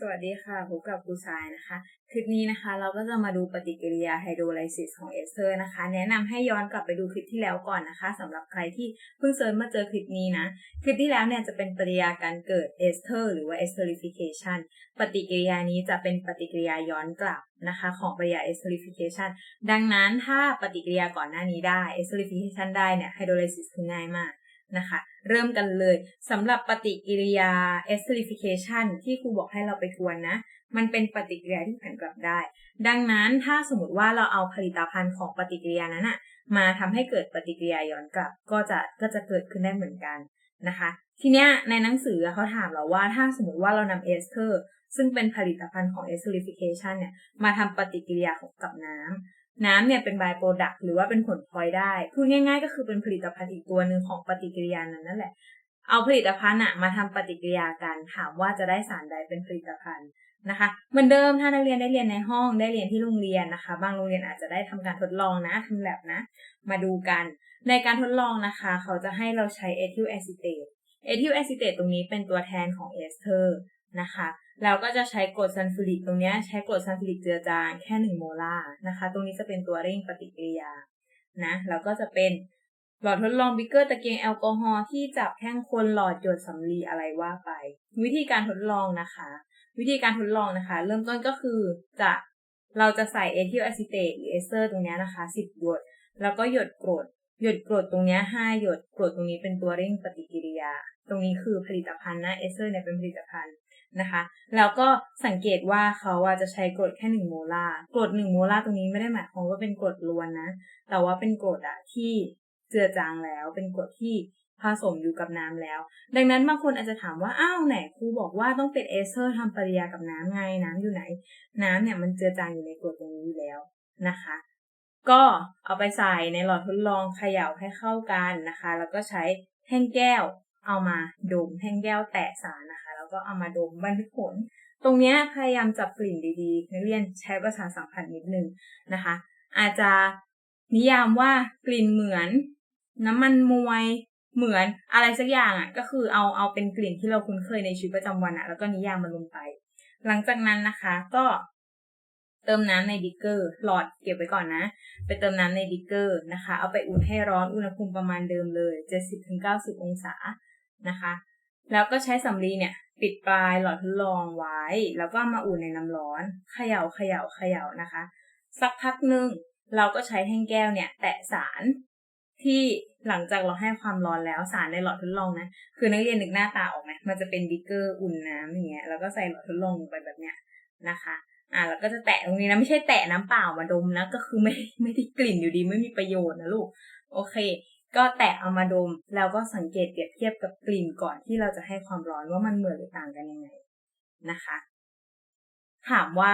สวัสดีค่ะพบกับครูทรายนะคะ คลิปนี้นะคะ เราก็จะมาดูปฏิกิริยาไฮโดรไลซิสของเอสเตอร์นะคะ แนะนำให้ย้อนกลับไปดูคลิปที่แล้วก่อนนะคะสำหรับใครที่เพิ่งเซิร์ชมาเจอคลิปนี้นะ คลิปที่แล้วเนี่ยจะเป็นปฏิกิริยาการเกิดเอสเตอร์หรือว่าเอสเตอริฟิเคชันปฏิกิริยานี้จะเป็นปฏิกิริยาย้อนกลับนะคะ ของปฏิกิริยาเอสเตอริฟิเคชันดังนั้นถ้าปฏิกิริยาก่อนหน้านี้ได้เอสเตอริฟิเคชันได้เนี่ยไฮโดรไลซิสคือง่ายมาก นะคะ เริ่มกันเลยสำหรับปฏิกิริยา esterification ที่ครูบอกให้เราไปทวนนะ มันเป็นปฏิกิริยาที่ผันกลับได้ ดังนั้นถ้าสมมติว่าเราเอาผลิตภัณฑ์ของปฏิกิริยานั้นอะมาทำให้เกิดปฏิกิริยาย้อนกลับ ก็จะก็จะเกิดขึ้นได้เหมือนกันนะคะ ทีเนี้ยในหนังสือเขาถามเราว่าถ้าสมมติว่าเรานำเอสเตอร์ซึ่งเป็นผลิตภัณฑ์ของ esterification เนี่ยมาทำปฏิกิริยาของกับน้ำ น้ำเนี่ยเป็น by product หรือว่าเป็นผลพลอยได้พูดง่าย ๆ ก็คือเป็นผลิตภัณฑ์อีกตัวหนึ่งของปฏิกิริยานั้นนั่นแหละ เอาผลิตภัณฑ์อะมาทำปฏิกิริยากันถามว่าจะได้สารใดเป็นผลิตภัณฑ์นะคะเหมือนเดิมถ้านักเรียนได้เรียนในห้องได้เรียนที่โรงเรียนนะคะ บางโรงเรียนอาจจะได้ทำการทดลองนะทำแลบนะ มาดูกัน ในการทดลองนะคะ เขาจะให้เราใช้เอทิลแอซิเตตเอทิลแอซิเตตตรงนี้เป็นตัวแทนของเอสเตอร์ นะคะ เราก็จะใช้กรดซัลฟูริกตรงนี้ใช้กรดซัลฟูริกเจือจางแค่หนึ่งโมลาร์นะคะ ตรงนี้จะเป็นตัวเร่งปฏิกิริยานะแล้วก็จะเป็นหลอดทดลองบิกเกอร์ตะเกียงแอลกอฮอล์ที่จับแท่งคนหลอดหยดสำลีอะไรว่าไป วิธีการทดลองนะคะ วิธีการทดลองนะคะ เริ่มต้นก็คือจะเราจะใส่เอทิลแอซิเตตหรือเอสเตอร์ตรงนี้นะคะสิบหยด แล้วก็หยดกรดหยดกรดตรงนี้ห้หยดกรดตรงนี้เป็นตัวเร่งปฏิกิริยา ตรงนี้คือผลิตภัณฑ์นะเอสเตอร์เนี่ยเป็นผลิตภัณฑ์ นะคะแล้วก็สังเกตว่าเขาจะใช้กรดแค่หนึ่งโมลาร์กรดหนึ่งโมลาร์ตรงนี้ไม่ได้หมายความว่าเป็นกรดล้วนนะ แต่ว่าเป็นกรดอะที่เจือจางแล้ว เป็นกรดที่ผสมอยู่กับน้ำแล้ว ดังนั้นบางคนอาจจะถามว่าอ้าวไหนครูบอกว่าต้องเป็นเอสเตอร์ทำปฏิกิริยากับน้ำไงน้ำอยู่ไหน น้ำเนี่ยมันเจือจางอยู่ในกรดตรงนี้อยู่แล้วนะคะ ก็เอาไปใส่ในหลอดทดลองเขย่าให้เข้ากันนะคะ แล้วก็ใช้แท่งแก้วเอามาดมแท่งแก้วแตะสารนะคะ ก็เอามาดมบันทึกผล ตรงนี้พยายามจับกลิ่นดีๆนักเรียนใช้ประสาทสัมผัสนิดนึงนะคะ อาจจะนิยามว่ากลิ่นเหมือน น้ำมันมวยเหมือนอะไรสักอย่างอะก็คือเอาเอาเป็นกลิ่นที่เราคุ้นเคยในชีวิตประจำวันอะแล้วก็นิยามมันลงไป หลังจากนั้นนะคะก็เติมน้ำในดิกเกอร์ หลอดเก็บไว้ก่อนนะ ไปเติมน้ำในดิกเกอร์นะคะ เอาไปอุ่นให้ร้อนอุณหภูมิประมาณเดิมเลย 70-90 องศานะคะ แล้วก็ใช้สำลีเนี่ย ปิดปลายหลอดทดลองไว้ แล้วก็มาอุ่นในน้ำร้อนเขย่าเขย่าเขย่านะคะ สักพักหนึ่งเราก็ใช้แท่งแก้วเนี่ย แตะสารที่หลังจากเราให้ความร้อนแล้วสารในหลอดทดลองนะคือนักเรียนนึกหน้าตาออกไหมมันจะเป็นบิ๊กเกอร์อุ่นน้ำอย่างเงี้ยแล้วก็ใส่หลอดทดลองลงไปแบบเนี้ยนะคะอ่าแล้วก็จะแตะตรงนี้นะไม่ใช่แตะน้ำเปล่ามาดมนะก็คือไม่ไม่ได้กลิ่นอยู่ดีไม่มีประโยชน์นะลูก โอเค ก็แตะเอามาดม แล้วก็สังเกตเปรียบเทียบกับกลิ่นก่อนที่เราจะให้ความร้อนว่ามันเหมือนหรือต่างกันยังไงนะคะ ถามว่า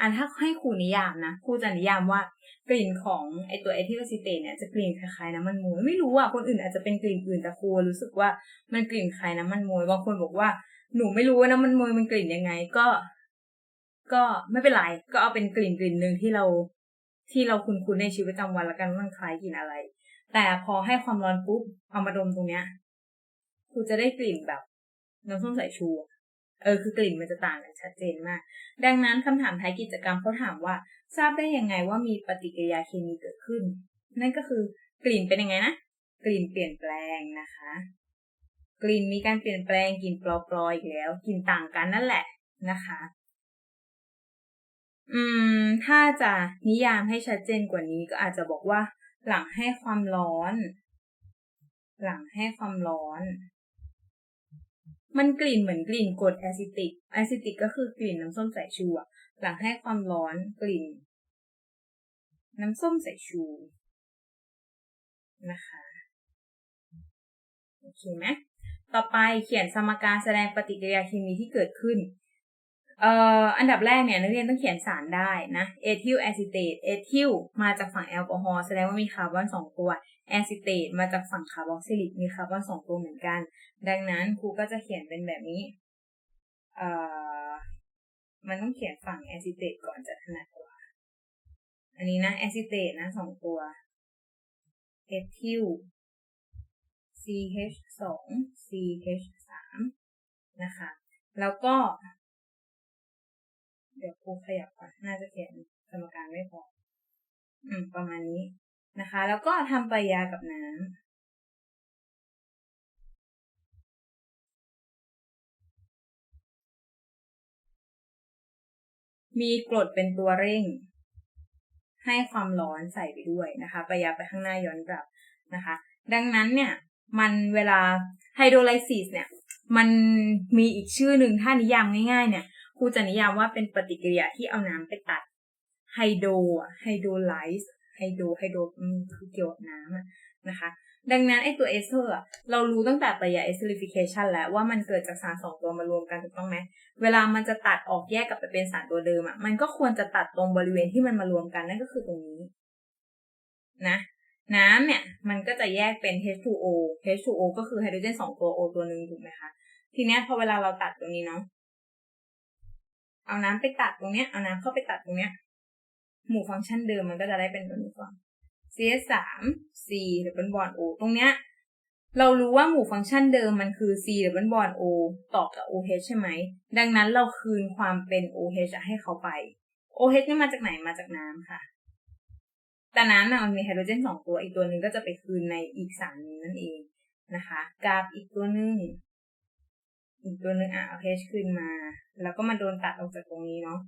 อันถ้าให้ครูนิยามนะครูจะนิยามว่ากลิ่นของไอตัวเอทิลซิเตตเนี่ยจะกลิ่นคล้ายๆน้ำมันมวยไม่รู้อะคนอื่นอาจจะเป็นกลิ่นอื่นแต่ครูรู้สึกว่ามันกลิ่นคล้ายน้ำมันมวยบางคนบอกว่าหนูไม่รู้ว่าน้ำมันมวยมันกลิ่นยังไงก็ ก็ไม่เป็นไรก็เอาเป็นกลิ่นกลิ่นหนึ่งที่เราที่เราคุ้นๆในชีวิตประจำวันละกันว่ามันคล้ายกลิ่นอะไร แต่พอให้ความร้อนปุ๊บเอามาดมตรงเนี้ยครูจะได้กลิ่นแบบน้ำส้มสายชูเออคือกลิ่นมันจะต่างกันชัดเจนมาก ดังนั้นคำถามท้ายกิจกรรมเขาถามว่า ทราบได้ยังไงว่ามีปฏิกิริยาเคมีเกิดขึ้น นั่นก็คือกลิ่นเป็นยังไงนะกลิ่นเปลี่ยนแปลงนะคะ กลิ่นมีการเปลี่ยนแปลงกลิ่นปลอยๆอีกแล้วกลิ่นต่างกันนั่นแหละนะคะ อืม ถ้าจะนิยามให้ชัดเจนกว่านี้ก็อาจจะบอกว่า หลังให้ความร้อน หลังให้ความร้อน มันกลิ่นเหมือนกลิ่นกรดแอซิติก แอซิติกก็คือกลิ่นน้ำส้มสายชูอะหลังให้ความร้อนกลิ่น น้ำส้มสายชูนะคะโอเคไหมต่อไปเขียนสมการแสดงปฏิกิริยาเคมีที่เกิดขึ้น เอ่ออันดับแรกเนี่ยนักเรียนต้องเขียนสารได้นะเอทิลแอซิเตตเอทิลมาจากฝั่งแอลกอฮอล์แสดงว่ามีคาร์บอนสองตัวแอซิเตตมาจากฝั่งคาร์บอกซิลิกมีคาร์บอนสองตัวเหมือนกัน ดังนั้นครูก็จะเขียนเป็นแบบนี้เอ่อมันต้องเขียนฝั่งแอซิเตตก่อนจะถนัดกว่า อันนี้นะแอซิเตตนะสองตัวเอทิล CH 2 CH 3นะคะ แล้วก็ เดี๋ยวครูขยับก่อนน่าจะเขียนสมการไม่พอ อืม ประมาณนี้นะคะ แล้วก็ทำปริยากับน้ำมีกรดเป็นตัวเร่ง ให้ความร้อนใส่ไปด้วยนะคะปริยาไปข้างหน้าย้อนกลับนะคะ ดังนั้นเนี่ย มันเวลาไฮโดรไลซิสเนี่ย มันมีอีกชื่อหนึ่งถ้านิยามง่ายๆ เนี่ย ครูจะนิยามว่าเป็นปฏิกิริยาที่เอาน้ำไปตัดไฮโดรไฮโดรไลซ์ไฮโดรไฮโดรคือเกี่ยวกับน้ำนะคะ ดังนั้นไอตัวเอสเตอร์เรารู้ตั้งแต่ปฏิกิริยาเอสเตอริฟิเคชันแล้วว่ามันเกิดจากสารสองตัวมารวมกันถูกต้องไหมเวลามันจะตัดออกแยกกลับไปเป็นสารตัวเดิมอะมันก็ควรจะตัดตรงบริเวณที่มันมารวมกันนั่นก็คือตรงนี้นะน้ำเนี่ยมันก็จะแยกเป็น H2O H2O ก็คือไฮโดรเจนสองตัว O ตัวหนึ่งถูกไหมคะ ทีนี้พอเวลาเราตัดตรงนี้เนาะ เอาน้ำไปตัดตรงเนี้ย เอาน้ำเข้าไปตัดตรงเนี้ย หมู่ฟังก์ชันเดิมมันก็จะได้เป็นตัวนี้ก่อน CS สาม C หรือเป็นบอน O ตรงเนี้ย เรารู้ว่าหมู่ฟังก์ชันเดิมมันคือ C หรือเป็นบอน O ต่อกับ OH ใช่ไหม ดังนั้นเราคืนความเป็น OH ให้เขาไป OH นี่มาจากไหน มาจากน้ำค่ะ แต่น้ำน่ะมันมีไฮโดรเจนสองตัว อีกตัวหนึ่งก็จะไปคืนในอีกสารนึงนั่นเองนะคะกับอีกตัวหนึ่ง อีกตัวหนึ่งอะเอา H คืนมา แล้วก็มาโดนตัดออกจากตรงนี้เนาะ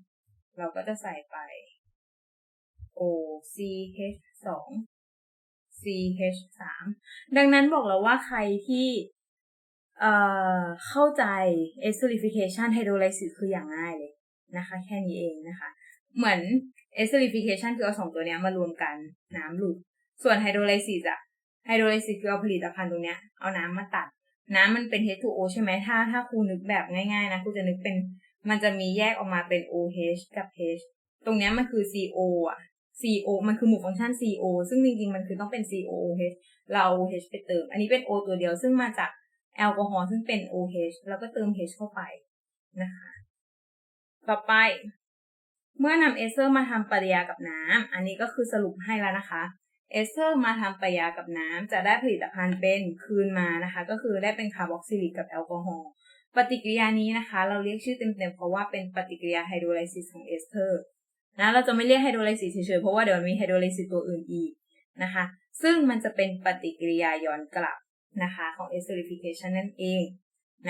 เราก็จะใส่ไป O C H สอง C H สามดังนั้นบอกเราว่าใครที่เอ่อเข้าใจ esterification hydrolysis คืออย่างง่ายเลยนะคะ แค่นี้เองนะคะ เหมือน esterification คือเอาสองตัวเนี้ยมารวมกันน้ำหลุดส่วน hydrolysis อะ hydrolysis คือเอาผลิตภัณฑ์ตรงเนี้ยเอาน้ำมาตัด น้ำมันเป็น H2O ใช่ไหมถ้าถ้าครูนึกแบบง่ายๆนะครูจะนึกเป็น มันจะมีแยกออกมาเป็น OH กับ H ตรงนี้มันคือ CO อะ CO มันคือหมู่ฟังก์ชัน CO ซึ่งจริงๆ มันคือต้องเป็น COOH เรา OH ไปเติม อันนี้เป็น O ตัวเดียว ซึ่งมาจากแอลกอฮอล์ซึ่งเป็น OH แล้วก็เติม H เข้าไปนะคะ ต่อไป เมื่อนำเอสเตอร์มาทำปฏิกิริยากับน้ำ อันนี้ก็คือสรุปให้แล้วนะคะ เอสเตอร์มาทำปฏิกิริยากับน้ำจะได้ผลิตภัณฑ์เป็นคืนมานะคะ ก็คือได้เป็นคาร์บอกซิลิกกับแอลกอฮอล์ปฏิกิริยานี้นะคะ เราเรียกชื่อเต็มๆเพราะว่าเป็นปฏิกิริยาไฮโดรไลซิสของเอสเตอร์นะเราจะไม่เรียกไฮโดรไลซิสเฉยๆเพราะว่าเดี๋ยวมันมีไฮโดรไลซิสตัวอื่นอีกนะคะ ซึ่งมันจะเป็นปฏิกิริยาย้อนกลับนะคะของ esterification นั่นเอง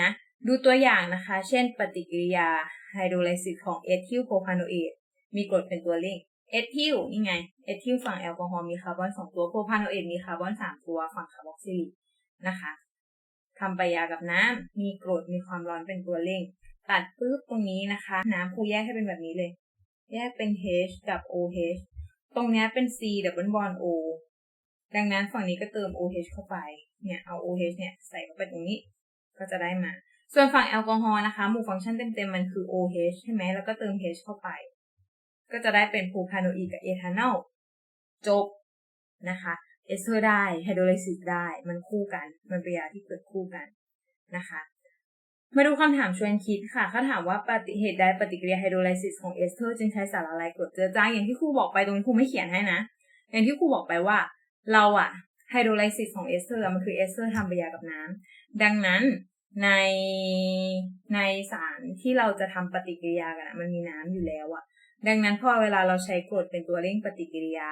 นะดูตัวอย่างนะคะ เช่น ปฏิกิริยาไฮโดรไลซิสของเอทิลโพพาโนเอทมีกรดเป็นตัวเร่ง เอทิลนี่ไง เอทิลฝั่งแอลกอฮอล์มีคาร์บอนสองตัว โพพาโนเอทมีคาร์บอนสามตัว ฝั่งคาร์บอกซิลิกนะคะทำปยากับน้ำมีกรด มีความร้อนเป็นตัวเร่ง ตัดปุ๊บตรงนี้นะคะ น้ำครูแยกให้เป็นแบบนี้เลย แยกเป็น H กับ OH ตรงนี้เป็น C ดับเบิลบอน O ดังนั้นฝั่งนี้ก็เติม OH เข้าไป เนี่ย เอา OH เนี่ยใส่เข้าไปตรงนี้ ก็จะได้มา ส่วนฝั่งแอลกอฮอล์นะคะ หมู่ฟังก์ชันเต็มๆมันคือ OH ใช่ไหม แล้วก็เติม H เข้าไป ก็จะได้เป็นโพพาโนอีกับเอทานอลจบนะคะเอสเตอร์ได้ไฮโดรไลซิสได้มันคู่กัน มันเป็นยาที่เกิดคู่กันนะคะ มาดูคำถามชวนคิดค่ะเขาถามว่าปฏิเหตุใดปฏิกิริยาไฮโดรไลซิสของเอสเตอร์จึงใช้สารละลายกรดเจือจางอย่างที่ครูบอกไปตรงนี้ครูไม่เขียนให้นะ อย่างที่ครูบอกไปว่า เราอะไฮโดรไลซิสของเอสเตอร์มันคือเอสเตอร์ทำปฏิกิริยากับน้ำดังนั้นในในสารที่เราจะทำปฏิกิริยากันมันมีน้ำอยู่แล้วอะ ดังนั้นพอเวลาเราใช้กรดเป็นตัวเร่งปฏิกิริยา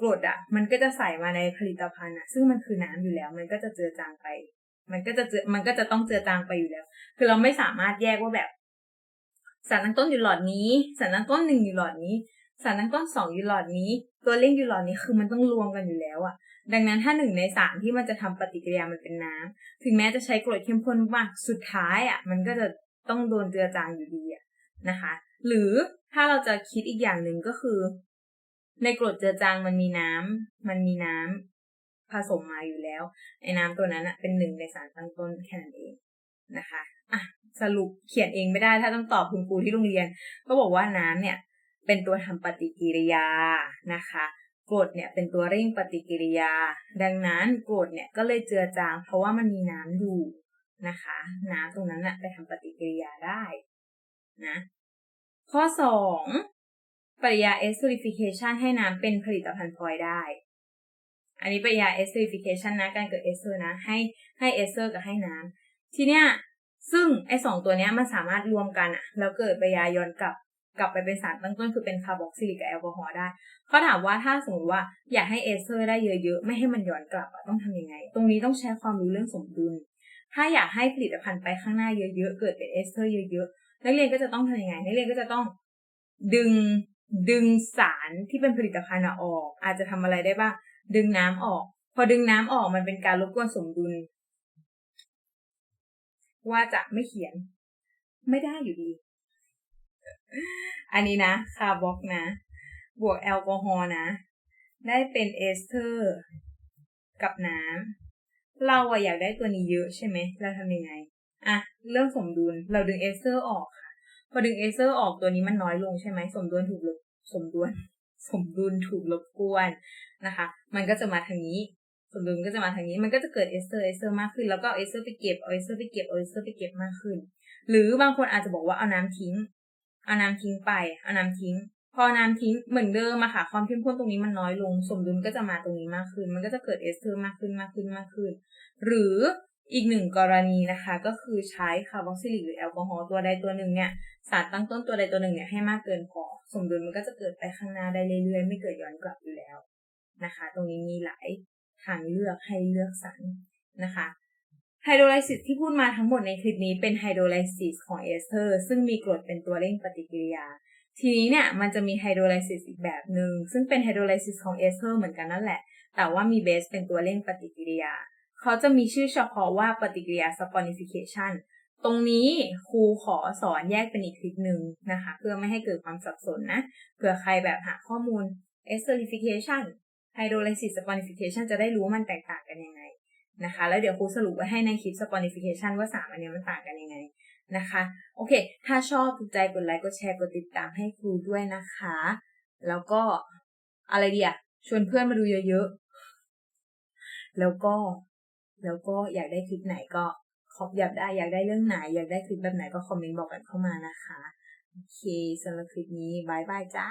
กรดอะมันก็จะใส่มาในผลิตภัณฑ์อะซึ่งมันคือน้ำอยู่แล้ว มันก็จะเจือจางไป มันก็จะเจือมันก็จะต้องเจือจางไปอยู่แล้ว คือเราไม่สามารถแยกว่าแบบ สารตั้งต้นอยู่หลอดนี้ สารตั้งต้นหนึ่งอยู่หลอดนี้ สารตั้งต้นสองอยู่หลอดนี้ ตัวเร่งอยู่หลอดนี้คือมันต้องรวมกันอยู่แล้วอะดังนั้นถ้าหนึ่งในสารที่มันจะทำปฏิกิริยามันเป็นน้ำถึงแม้จะใช้กรดเข้มข้นมาก สุดท้ายอะมันก็จะต้องโดนเจือจางอยู่ดีอะ นะคะ หรือถ้าเราจะคิดอีกอย่างหนึ่งก็คือ ในกรดเจือจางมันมีน้ำมันมีน้ำผสมมาอยู่แล้วไอ้น้ำตัวนั้นอะเป็นหนึ่งในสารตั้งต้นแค่นั้นเองนะคะอะสรุปเขียนเองไม่ได้ถ้าต้องตอบคุณครูที่โรงเรียน ก็บอกว่าน้ำเนี่ย เป็นตัวทำปฏิกิริยานะคะกรดเนี่ยเป็นตัวเร่งปฏิกิริยา ดังนั้นกรดเนี่ยก็เลยเจือจาง เพราะว่ามันมีน้ำอยู่นะคะ น้ำตรงนั้นอะไปทำปฏิกิริยาได้ นะข้อสองปฏิกิริยา esterification ให้น้ำเป็นผลิตภัณฑ์พลอยได้ อันนี้ปฏิกิริยา esterification นะการเกิดเอสเตอร์นะให้ให้เอสเตอร์กับให้น้ำทีเนี้ยซึ่งไอสองตัวเนี้ยมันสามารถรวมกันอะแล้วเกิดปฏิกิริยาย้อนกลับกลับไปเป็นสารตั้งต้นคือเป็นคาร์บอกซิลิกกับแอลกอฮอล์ได้เขาถามว่าถ้าสมมติว่าอยากให้เอสเตอร์ได้เยอะๆ ไม่ให้มันย้อนกลับอะต้องทำยังไง ตรงนี้ต้องใช้ความรู้เรื่องสมดุล ถ้าอยากให้ผลิตภัณฑ์ไปข้างหน้าเยอะๆ เกิดเป็นเอสเตอร์เยอะๆ นักเรียนก็จะต้องทำยังไง นักเรียนก็จะต้องดึงดึงสารที่เป็นผลิตภัณฑ์ออก อาจจะทำอะไรได้บ้าง ดึงน้ำออก พอดึงน้ำออกมันเป็นการรบกวนสมดุล ว่าจะไม่เขียน ไม่ได้อยู่ดี อันนี้นะคาร์บอกนะ บวกแอลกอฮอล์นะ ได้เป็นเอสเตอร์กับน้ำเราอะอยากได้ตัวนี้เยอะใช่ไหม เราทำยังไง อะเรื่องสมดุลเราดึงเอสเตอร์ออกค่ะ พอดึงเอสเตอร์ออกตัวนี้มันน้อยลงใช่ไหมสมดุลถูกลบสมดุลสมดุลถูกลบกวนนะคะ มันก็จะมาทางนี้สมดุลก็จะมาทางนี้มันก็จะเกิดเอสเตอร์เอสเตอร์มากขึ้น แล้วก็เอสเตอร์ไปเก็บเอาเอสเตอร์ไปเก็บเอาเอสเตอร์ไปเก็บมากขึ้น หรือบางคนอาจจะบอกว่าเอาน้ำทิ้ง เอาน้ำทิ้งไป เอาน้ำทิ้ง พอน้ำทิ้งเหมือนเดิมอะค่ะ ความเข้มข้นตรงนี้มันน้อยลง สมดุลก็จะมาตรงนี้มากขึ้น มันก็จะเกิดเอสเตอร์มากขึ้นมากขึ้นมากขึ้น หรือ อีกหนึ่งกรณีนะคะก็คือใช้คาร์บอกซิลิกหรือแอลกอฮอล์ตัวใดตัวหนึ่งเนี่ยสารตั้งต้นตัวใดตัวหนึ่งเนี่ยให้มากเกินพอสมดุลมันก็จะเกิดไปข้างหน้าได้เรื่อยๆ ไม่เกิดย้อนกลับอยู่แล้วนะคะ ตรงนี้มีหลายทางเลือกให้เลือกสรรนะคะไฮโดรไลซิสที่พูดมาทั้งหมดในคลิปนี้เป็นไฮโดรไลซิสของเอสเตอร์ซึ่งมีกรดเป็นตัวเร่งปฏิกิริยา ทีนี้เนี่ยมันจะมีไฮโดรไลซิสอีกแบบหนึ่งซึ่งเป็นไฮโดรไลซิสของเอสเตอร์เหมือนกันนั่นแหละ แต่ว่ามีเบสเป็นตัวเร่งปฏิกิริยา เขาจะมีชื่อเฉพาะว่าปฏิกิริยา saponification ตรงนี้ครูขอสอนแยกเป็นอีกคลิปหนึ่งนะคะ เพื่อไม่ให้เกิดความสับสนนะเผื่อใครแบบหาข้อมูล esterification hydrolysis saponification จะได้รู้ว่ามันแตกต่างกันยังไงนะคะ แล้วเดี๋ยวครูสรุปไว้ให้ในคลิป saponification ว่าสามอันนี้มันต่างกันยังไงนะคะ โอเค ถ้าชอบถูกใจกดไลค์กดแชร์กดติดตามให้ครูด้วยนะคะ แล้วก็อะไรเดีอะชวนเพื่อนมาดูเยอะๆ แล้วก็ แล้วก็อยากได้คลิปไหนก็ขอบอยากได้อยากได้เรื่องไหน อยากได้คลิปแบบไหนก็คอมเมนต์บอกกันเข้ามานะคะ โอเคสำหรับคลิปนี้บายบายจ้า